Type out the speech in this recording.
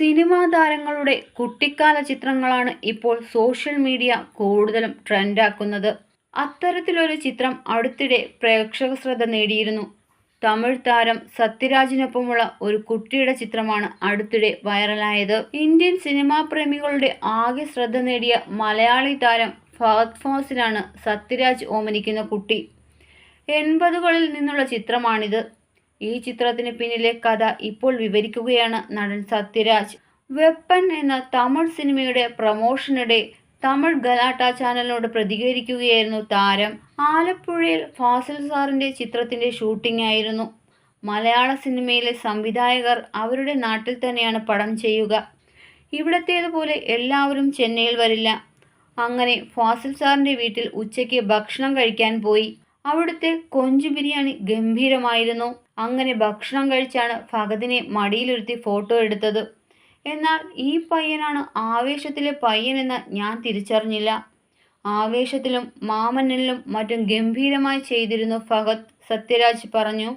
Cinema താരങ്ങളുടെ കുട്ടിക്കാല ചിത്രങ്ങളാണ് ഇപ്പോൾ സോഷ്യൽ മീഡിയ കൂടുതലും ട്രെൻഡാക്കുന്നത്. അത്തരത്തിലൊരു ചിത്രം അടുത്തിടെ പ്രേക്ഷക ശ്രദ്ധ നേടിയിരുന്നു. തമിഴ് താരം സത്യരാജിനൊപ്പമുള്ള ഒരു കുട്ടിയുടെ ചിത്രമാണ് അടുത്തിടെ വൈറലായത്. ഇന്ത്യൻ സിനിമാ പ്രേമികളുടെ ആകെ ശ്രദ്ധ നേടിയ മലയാളി താരം ഫഹദ് ഫാസിലാണ് സത്യരാജ് ഓമനിക്കുന്ന കുട്ടി. എൺപതുകളിൽ നിന്നുള്ള ചിത്രമാണിത്. ഈ ചിത്രത്തിന് പിന്നിലെ കഥ ഇപ്പോൾ വിവരിക്കുകയാണ് നടൻ സത്യരാജ്. വെപ്പൻ എന്ന തമിഴ് സിനിമയുടെ പ്രമോഷനിടെ തമിഴ് ഗലാട്ട ചാനലിനോട് പ്രതികരിക്കുകയായിരുന്നു താരം. ആലപ്പുഴയിൽ ഫാസിൽ സാറിന്റെ ചിത്രത്തിന്റെ ഷൂട്ടിംഗ് ആയിരുന്നു. മലയാള സിനിമയിലെ സംവിധായകർ അവരുടെ നാട്ടിൽ തന്നെയാണ് പടം ചെയ്യുക. ഇവിടത്തേതുപോലെ എല്ലാവരും ചെന്നൈയിൽ വരില്ല. അങ്ങനെ ഫാസിൽ സാറിന്റെ വീട്ടിൽ ഉച്ചയ്ക്ക് ഭക്ഷണം കഴിക്കാൻ പോയി. അവിടുത്തെ കൊഞ്ചു ബിരിയാണി ഗംഭീരമായിരുന്നു. അങ്ങനെ ഭക്ഷണം കഴിച്ചാണ് ഫഹദിനെ മടിയിലിരുത്തി ഫോട്ടോ എടുത്തത്. എന്നാൽ ഈ പയ്യനാണ് ആവേശത്തിലെ പയ്യനെന്ന് ഞാൻ തിരിച്ചറിഞ്ഞില്ല. ആവേശത്തിലും മാമനിലും മറ്റും ഗംഭീരമായി ചെയ്തിരുന്നു ഫഹദ് സത്യരാജ് പറഞ്ഞു.